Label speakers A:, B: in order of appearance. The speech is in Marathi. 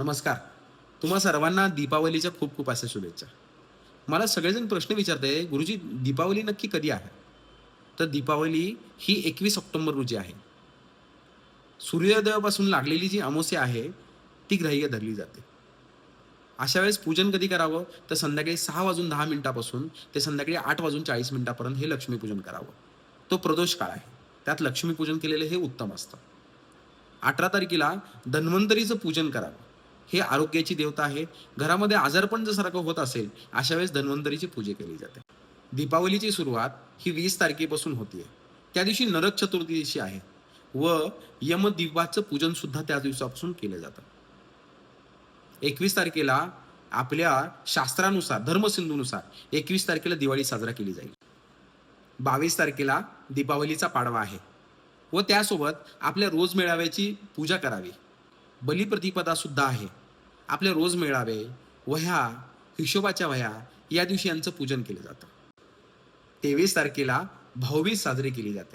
A: नमस्कार. तुम्हा सर्वांना दीपावलीच्या खूप खूप अशा शुभेच्छा. मला सगळेजण प्रश्न विचारते गुरुजी दीपावली नक्की कधी आहे? तर दीपावली ही एकवीस ऑक्टोबर रोजी आहे. सूर्योदयापासून लागलेली जी अमावस्या आहे ती ग्राह्य धरली जाते. अशा वेळेस पूजन कधी करावं? तर संध्याकाळी सहा वाजून दहा मिनिटापासून ते संध्याकाळी आठ वाजून चाळीस मिनिटापर्यंत हे लक्ष्मीपूजन करावं. तो प्रदोष काळ आहे. त्यात लक्ष्मीपूजन केलेलं हे उत्तम असतं. अठरा तारखेला धन्वंतरीचं पूजन करावं. हे आरोग्याची देवता आहे. घरामध्ये आजारपण जर सारखं होत असेल अशा वेळेस धन्वंतरीची पूजा केली जाते. दीपावलीची सुरुवात ही वीस तारखेपासून होतीये. त्या दिवशी नरक चतुर्थीशी आहे व यमदीपाचं पूजन सुद्धा त्या दिवसापासून केलं जातं. एकवीस तारखेला आपल्या शास्त्रानुसार धर्मसिंधूनुसार एकवीस तारखेला दिवाळी साजरा केली जाईल. बावीस तारखेला दीपावलीचा पाडवा आहे व त्यासोबत आपल्या रोज मेळाव्याची पूजा करावी. बलिप्रतिपदा सुद्धा आहे. आपले रोज मेळावे वह्या हिशोबाच्या वह्या या दिवशी यांचं पूजन केलं जातं. तेवीस तारखेला भाऊबीज साजरी केली जाते.